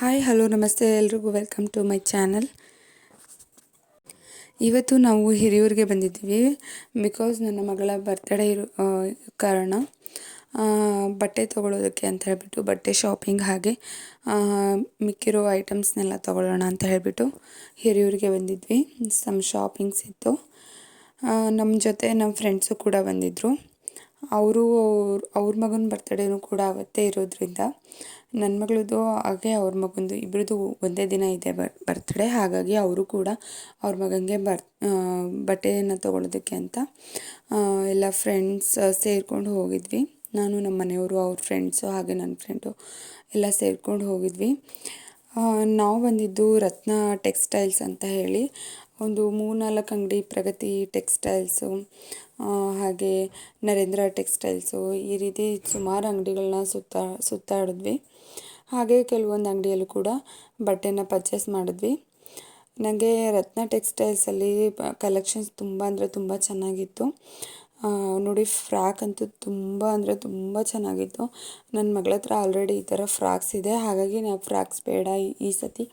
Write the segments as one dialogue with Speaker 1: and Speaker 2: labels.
Speaker 1: Hi hello ನಮಸ್ತೆ ಎಲ್ರಿಗೂ. Welcome to my channel ಇವತ್ತು ನಾವು ಹಿರಿಯೂರಿಗೆ ಬಂದಿದ್ದೀವಿ ಬಿಕಾಸ್ ನನ್ನ ಮಗಳ ಬರ್ತ್ಡೇ ಇರೋ ಕಾರಣ. ಬಟ್ಟೆ ತೊಗೊಳೋದಕ್ಕೆ ಅಂತ ಹೇಳಿಬಿಟ್ಟು, ಬಟ್ಟೆ ಶಾಪಿಂಗ್ ಹಾಗೆ ಮಿಕ್ಕಿರೋ ಐಟಮ್ಸ್ನೆಲ್ಲ ತೊಗೊಳ್ಳೋಣ ಅಂತ ಹೇಳಿಬಿಟ್ಟು ಹಿರಿಯೂರಿಗೆ ಬಂದಿದ್ವಿ. ಸಮ್ ಶಾಪಿಂಗ್ಸ್ ಇತ್ತು. ನಮ್ಮ ಜೊತೆ ನಮ್ಮ ಫ್ರೆಂಡ್ಸು ಕೂಡ ಬಂದಿದ್ದರು ಅವರು ಅವ್ರ ಮಗನ ಬರ್ತಡೇನೂ ಕೂಡ ಅವತ್ತೇ ಇರೋದ್ರಿಂದ ನನ್ನ ಮಗಳದು ಹಾಗೆ ಅವ್ರ ಮಗಂದು ಇಬ್ಬರದ್ದು ಒಂದೇ ದಿನ ಇದೆ ಬರ್ತ್ಡೇ ಹಾಗಾಗಿ ಅವರು ಕೂಡ ಅವ್ರ ಮಗನಿಗೆ ಬರ್ ಬಟ್ಟೆಯನ್ನು ತೊಗೊಳೋದಕ್ಕೆ ಅಂತ ಎಲ್ಲ ಫ್ರೆಂಡ್ಸ್ ಸೇರ್ಕೊಂಡು ಹೋಗಿದ್ವಿ. ನಾನು ನಮ್ಮ ಮನೆಯವರು, ಅವ್ರ ಫ್ರೆಂಡ್ಸು ಹಾಗೆ ನನ್ನ ಫ್ರೆಂಡು ಎಲ್ಲ ಸೇರ್ಕೊಂಡು ಹೋಗಿದ್ವಿ. ನಾವು ಬಂದಿದ್ದು ರತ್ನ ಟೆಕ್ಸ್ಟೈಲ್ಸ್ ಅಂತ ಹೇಳಿ, ಒಂದು ಮೂರ್ನಾಲ್ಕು ಅಂಗಡಿ ಪ್ರಗತಿ ಟೆಕ್ಸ್ಟೈಲ್ಸು ಹಾಗೆ ನರೇಂದ್ರ ಟೆಕ್ಸ್ಟೈಲ್ಸು ಈ ರೀತಿ ಸುಮಾರು ಅಂಗಡಿಗಳನ್ನ ಸುತ್ತಾ, ಸುತ್ತಾಡಿದ್ವಿ. ಹಾಗೆ ಕೆಲವೊಂದು ಅಂಗಡಿಯಲ್ಲೂ ಕೂಡ ಬಟ್ಟೆನ ಪರ್ಚೇಸ್ ಮಾಡಿದ್ವಿ. ನನಗೆ ರತ್ನ ಟೆಕ್ಸ್ಟೈಲ್ಸಲ್ಲಿ ಕಲೆಕ್ಷನ್ಸ್ ತುಂಬ ಅಂದರೆ ತುಂಬ ಚೆನ್ನಾಗಿತ್ತು. ನೋಡಿ ಫ್ರಾಕ್ ಅಂತೂ ತುಂಬ ಅಂದರೆ ತುಂಬ ಚೆನ್ನಾಗಿತ್ತು. ನನ್ನ ಮಗಳ ಹತ್ರ ಆಲ್ರೆಡಿ ಈ ಥರ ಫ್ರಾಕ್ಸ್ ಇದೆ. ಹಾಗಾಗಿ ನಾವು ಫ್ರಾಕ್ಸ್ ಬೇಡ ಈ- ಸತಿ.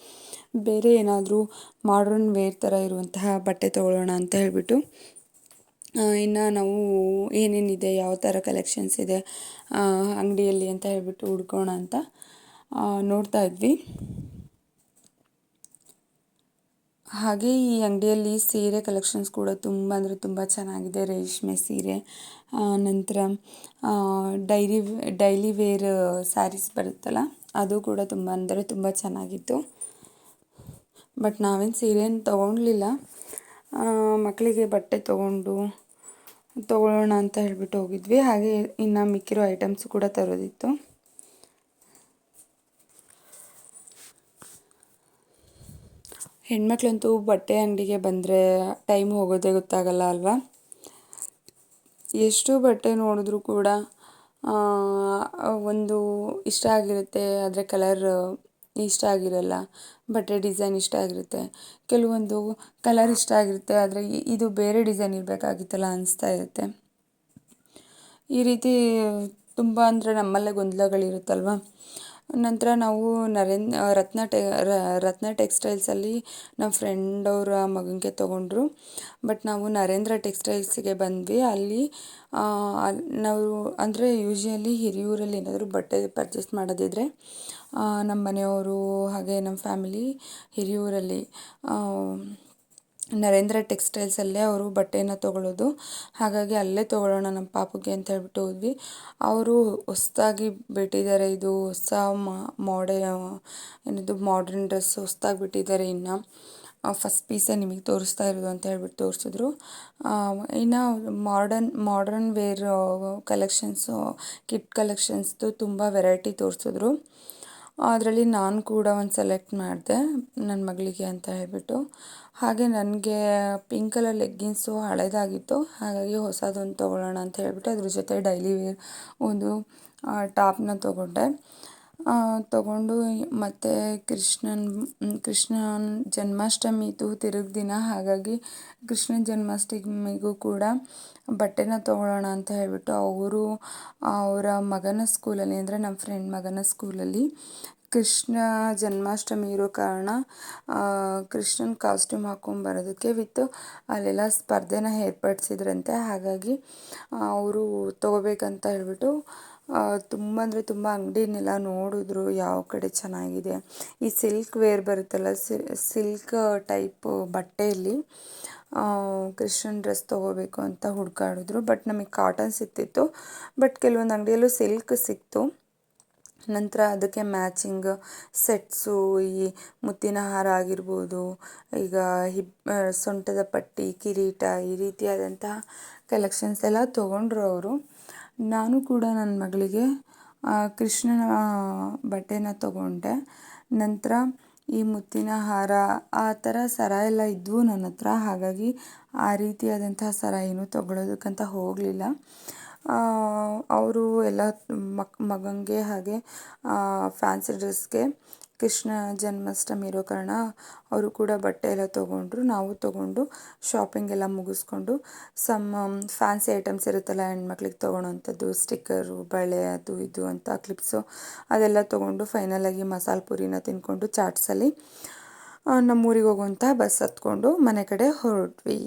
Speaker 1: ಬೇರೆ ಏನಾದರೂ ಮಾಡ್ರನ್ ವೇರ್ ಥರ ಇರುವಂತಹ ಬಟ್ಟೆ ತೊಗೊಳ್ಳೋಣ ಅಂತ ಹೇಳಿಬಿಟ್ಟು ಇನ್ನು ನಾವು ಏನೇನಿದೆ, ಯಾವ ಥರ ಕಲೆಕ್ಷನ್ಸ್ ಇದೆ ಅಂಗಡಿಯಲ್ಲಿ ಅಂತ ಹೇಳ್ಬಿಟ್ಟು ಹುಡ್ಕೋಣ ಅಂತ ನೋಡ್ತಾ ಇದ್ವಿ. ಹಾಗೆ ಈ ಅಂಗಡಿಯಲ್ಲಿ ಸೀರೆ ಕಲೆಕ್ಷನ್ಸ್ ಕೂಡ ತುಂಬ ಅಂದರೆ ತುಂಬ ಚೆನ್ನಾಗಿದೆ. ರೇಷ್ಮೆ ಸೀರೆ ನಂತರ ಡೈಲಿ ಡೈಲಿ ವೇರ್ ಸ್ಯಾರೀಸ್ ಬರುತ್ತಲ್ಲ, ಅದು ಕೂಡ ತುಂಬ ಅಂದರೆ ತುಂಬ ಚೆನ್ನಾಗಿತ್ತು. ಬಟ್ ನಾವೇನು ಸೀರೆಯನ್ನು ತೊಗೊಳ್ಲಿಲ್ಲ ಮಕ್ಕಳಿಗೆ ಬಟ್ಟೆ ತೊಗೊಂಡು ತೊಗೊಳ್ಳೋಣ ಅಂತ ಹೇಳ್ಬಿಟ್ಟು ಹೋಗಿದ್ವಿ. ಹಾಗೆ ಇನ್ನು ಮಿಕ್ಕಿರೋ ಐಟಮ್ಸ್ ಕೂಡ ತರೋದಿತ್ತು. ಹೆಣ್ಮಕ್ಳಂತೂ ಬಟ್ಟೆ ಅಂಗಡಿಗೆ ಬಂದರೆ ಟೈಮ್ ಹೋಗೋದೇ ಗೊತ್ತಾಗಲ್ಲ ಅಲ್ವಾ? ಎಷ್ಟು ಬಟ್ಟೆ ನೋಡಿದ್ರೂ ಕೂಡ ಒಂದು ಇಷ್ಟ ಆಗಿರುತ್ತೆ. ಅದರ ಕಲರ್ ಇಷ್ಟ ಆಗಿರಲ್ಲ, ಬಟ್ಟೆ ಡಿಸೈನ್ ಇಷ್ಟ ಆಗಿರುತ್ತೆ. ಕೆಲವೊಂದು ಕಲರ್ ಇಷ್ಟ ಆಗಿರುತ್ತೆ, ಆದರೆ ಇದು ಬೇರೆ ಡಿಸೈನ್ ಇರಬೇಕಾಗಿತ್ತಲ್ಲ ಅನಿಸ್ತಾ ಇರುತ್ತೆ. ಈ ರೀತಿ ತುಂಬ ಅಂದರೆ ನಮ್ಮಲ್ಲೇ ಗೊಂದಲಗಳಿರುತ್ತಲ್ವ? ನಂತರ ನಾವು ನರೇನ್ ರತ್ನ ಟೆ ರತ್ನ ಟೆಕ್ಸ್ಟೈಲ್ಸಲ್ಲಿ ನಮ್ಮ ಫ್ರೆಂಡ್ ಅವರ ಮಗನಿಗೆ ತೊಗೊಂಡ್ರು. ಬಟ್ ನಾವು ನರೇಂದ್ರ ಟೆಕ್ಸ್ಟೈಲ್ಸಿಗೆ ಬಂದ್ವಿ. ಅಲ್ಲಿ ನಾವು, ಅಂದರೆ ಯೂಶ್ವಲಿ ಹಿರಿಯೂರಲ್ಲಿ ಏನಾದರೂ ಬಟ್ಟೆ ಪರ್ಚೇಸ್ ಮಾಡೋದಿದ್ರೆ ನಮ್ಮ ಮನೆಯವರು ಹಾಗೆ ನಮ್ಮ ಫ್ಯಾಮಿಲಿ ಹಿರಿಯೂರಲ್ಲಿ ನರೇಂದ್ರ ಟೆಕ್ಸ್ಟೈಲ್ಸಲ್ಲೇ ಅವರು ಬಟ್ಟೆನ ತೊಗೊಳ್ಳೋದು ಹಾಗಾಗಿ ಅಲ್ಲೇ ತೊಗೊಳ್ಳೋಣ ನಮ್ಮ ಪಾಪುಗೆ ಅಂತ ಹೇಳ್ಬಿಟ್ಟು ಹೋದ್ವಿ. ಅವರು ಹೊಸ್ದಾಗಿ ಬಿಟ್ಟಿದ್ದಾರೆ. ಇದು ಹೊಸ ಮಾಡೆ, ಏನದು ಮಾಡ್ರನ್ ಡ್ರೆಸ್ ಹೊಸ್ದಾಗಿ ಬಿಟ್ಟಿದ್ದಾರೆ ಇನ್ನು. ಫಸ್ಟ್ ಪೀಸೇ ನಿಮಗೆ ತೋರಿಸ್ತಾ ಇರೋದು ಅಂತ ಹೇಳ್ಬಿಟ್ಟು ತೋರಿಸಿದ್ರು. ಇನ್ನು modern modern wear collections kit ಕಲೆಕ್ಷನ್ಸ್ದು ತುಂಬ ವೆರೈಟಿ ತೋರಿಸಿದ್ರು. ಅದರಲ್ಲಿ ನಾನು ಕೂಡ ಒಂದು ಸೆಲೆಕ್ಟ್ ಮಾಡಿದೆ ನನ್ನ ಮಗಳಿಗೆ ಅಂತ ಹೇಳ್ಬಿಟ್ಟು. ಹಾಗೆ ನನಗೆ ಪಿಂಕ್ ಕಲರ್ ಲೆಗ್ಗಿನ್ಸು ಹಳೇದಾಗಿತ್ತು, ಹಾಗಾಗಿ ಹೊಸದೊಂದು ತೊಗೊಳ್ಳೋಣ ಅಂತ ಹೇಳ್ಬಿಟ್ಟು ಅದ್ರ ಜೊತೆ ಡೈಲಿ ವೇರ್ ಒಂದು ಟಾಪ್ನ ತೊಗೊಂಡೆ. ತೊಗೊಂಡು ಮತ್ತು ಕೃಷ್ಣನ ಕೃಷ್ಣನ ಇತ್ತು ತಿರುಗಿ ದಿನ ಹಾಗಾಗಿ ಕೃಷ್ಣನ ಜನ್ಮಾಷ್ಟಮಿಗೂ ಕೂಡ ಬಟ್ಟೆನ ತೊಗೊಳ್ಳೋಣ ಅಂತ ಹೇಳಿಬಿಟ್ಟು ಅವರು ಅವರ ಮಗನ ಸ್ಕೂಲಲ್ಲಿ ಅಂದರೆ ನಮ್ಮ ಫ್ರೆಂಡ್ ಮಗನ ಸ್ಕೂಲಲ್ಲಿ ಕೃಷ್ಣ ಜನ್ಮಾಷ್ಟಮಿ ಇರೋ ಕಾರಣ ಕೃಷ್ಣನ ಕಾಸ್ಟ್ಯೂಮ್ ಹಾಕ್ಕೊಂಬರೋದಕ್ಕೆ ವಿತ್ ಅಲ್ಲೆಲ್ಲ ಸ್ಪರ್ಧೆನ ಏರ್ಪಡಿಸಿದ್ರಂತೆ. ಹಾಗಾಗಿ ಅವರು ತಗೋಬೇಕಂತ ಹೇಳ್ಬಿಟ್ಟು ತುಂಬ ಅಂದರೆ ತುಂಬ ಅಂಗಡಿನೆಲ್ಲ ನೋಡಿದ್ರು ಯಾವ ಕಡೆ ಚೆನ್ನಾಗಿದೆ. ಈ ಸಿಲ್ಕ್ ವೇರ್ ಬರುತ್ತಲ್ಲ ಸಿಲ್ಕ್ ಟೈಪ್ ಬಟ್ಟೆಯಲ್ಲಿ ಕ್ರಿಶ್ಚನ್ ಡ್ರೆಸ್ ತೊಗೋಬೇಕು ಅಂತ ಹುಡುಕಾಡಿದ್ರು. ಬಟ್ ನಮಗೆ ಕಾಟನ್ ಸಿಕ್ತಿತ್ತು. ಬಟ್ ಕೆಲವೊಂದು ಅಂಗಡಿಯಲ್ಲೂ ಸಿಲ್ಕ್ ಸಿಕ್ತು. ನಂತರ ಅದಕ್ಕೆ ಮ್ಯಾಚಿಂಗ್ ಸೆಟ್ಸು ಈ ಮುತ್ತಿನ ಹಾರ ಆಗಿರ್ಬೋದು, ಈಗ ಹಿಪ್ ಸೊಂಟದ ಪಟ್ಟಿ, ಕಿರೀಟ, ಈ ರೀತಿಯಾದಂತಹ ಕಲೆಕ್ಷನ್ಸ್ ಎಲ್ಲ ತೊಗೊಂಡ್ರು ಅವರು. ನಾನು ಕೂಡ ನನ್ನ ಮಗಳಿಗೆ ಕೃಷ್ಣನ ಬಟ್ಟೆನ ತಗೊಂಡೆ. ನಂತರ ಈ ಮುತ್ತಿನ ಹಾರ, ಆ ಥರ ಸರ ಎಲ್ಲ ಇದ್ವು ನನ್ನ ಹತ್ರ. ಹಾಗಾಗಿ ಆ ರೀತಿಯಾದಂತಹ ಸರ ಏನೂ ತೊಗೊಳೋದಕ್ಕಂತ ಹೋಗಲಿಲ್ಲ. ಅವರು ಎಲ್ಲ ಮಗನಿಗೆ ಹಾಗೆ ಫ್ಯಾನ್ಸಿ ಡ್ರೆಸ್ಗೆ ಕೃಷ್ಣ ಜನ್ಮಾಷ್ಟಮಿ ಇರೋ ಕಾರಣ ಅವರು ಕೂಡ ಬಟ್ಟೆ ಎಲ್ಲ ತೊಗೊಂಡ್ರು. ನಾವು ತೊಗೊಂಡು ಶಾಪಿಂಗ್ ಎಲ್ಲ ಮುಗಿಸ್ಕೊಂಡು ಸಮ್ ಫ್ಯಾನ್ಸಿ ಐಟಮ್ಸ್ ಇರುತ್ತಲ್ಲ ಹೆಣ್ಮಕ್ಳಿಗೆ ತೊಗೊಳೋವಂಥದ್ದು ಸ್ಟಿಕ್ಕರು ಬಳೆ, ಅದು ಇದು ಅಂತ ಕ್ಲಿಪ್ಸು ಅದೆಲ್ಲ ತೊಗೊಂಡು ಫೈನಲಾಗಿ ಮಸಾಲೆ ಪುರಿನ ತಿಂದ್ಕೊಂಡು ಚಾಟ್ಸಲ್ಲಿ ನಮ್ಮೂರಿಗೆ ಹೋಗುವಂಥ ಬಸ್ ಹತ್ಕೊಂಡು ಮನೆ ಕಡೆ ಹೊರಟ್ವಿ.